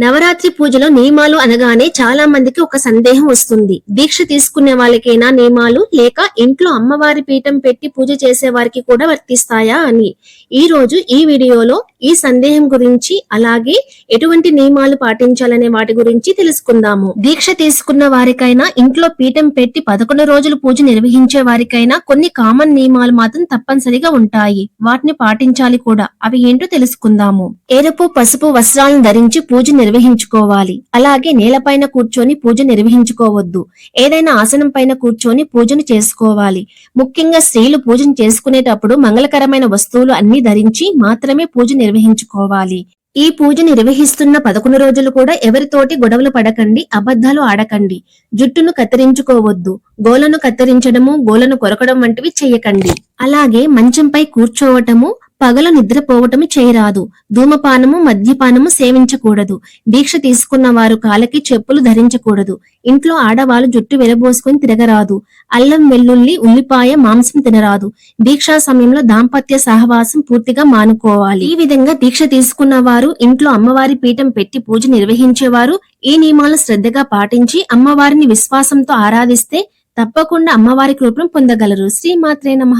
నవరాత్రి పూజలో నియమాలు అనగానే చాలా మందికి ఒక సందేహం వస్తుంది. దీక్ష తీసుకునే వాళ్ళకైనా నియమాలు లేక ఇంట్లో అమ్మవారి పీఠం పెట్టి పూజ చేసే వారికి కూడా వర్తిస్తాయా అని. ఈ రోజు ఈ వీడియోలో ఈ సందేహం గురించి అలాగే ఎటువంటి నియమాలు పాటించాలనే వాటి గురించి తెలుసుకుందాము. దీక్ష తీసుకున్న వారికైనా ఇంట్లో పీఠం పెట్టి పదకొండు రోజులు పూజ నిర్వహించే వారికైనా కొన్ని కామన్ నియమాలు మాత్రం తప్పనిసరిగా ఉంటాయి. వాటిని పాటించాలి కూడా. అవి ఏంటో తెలుసుకుందాము. ఎరుపు పసుపు వస్త్రాలను ధరించి పూజ నిర్వహించుకోవాలి. అలాగే నేలపైన కూర్చొని పూజ నిర్వహించుకోవద్దు. ఏదైనా ఆసనం పైన కూర్చొని పూజను చేసుకోవాలి. ముఖ్యంగా స్త్రీలు పూజను చేసుకునేటప్పుడు మంగళకరమైన వస్తువులు అన్ని ధరించి మాత్రమే పూజ నిర్వహించుకోవాలి. ఈ పూజ నిర్వహిస్తున్న పదకొండు రోజులు కూడా ఎవరితోటి గొడవలు పడకండి అబద్ధాలు ఆడకండి. జుట్టును కత్తిరించుకోవద్దు గోలను కత్తిరించడము గోలను కొరకడం వంటివి చేయకండి. అలాగే మంచంపై కూర్చోవటము పగలు నిద్రపోవటము చేయరాదు. ధూమపానము మద్యపానము సేవించకూడదు. దీక్ష తీసుకున్న వారు కాలకి చెప్పులు ధరించకూడదు. ఇంట్లో ఆడవాళ్ళు జుట్టు వెరబోసుకొని తిరగరాదు. అల్లం వెల్లుల్లి ఉల్లిపాయ మాంసం తినరాదు. దీక్షా సమయంలో దాంపత్య సహవాసం పూర్తిగా మానుకోవాలి. ఈ విధంగా దీక్ష తీసుకున్న వారు ఇంట్లో అమ్మవారి పీఠం పెట్టి పూజ నిర్వహించేవారు ఈ నియమాలను శ్రద్ధగా పాటించి అమ్మవారిని విశ్వాసంతో ఆరాధిస్తే తప్పకుండా అమ్మవారి కృపను పొందగలరు. శ్రీమాత్రే నమ.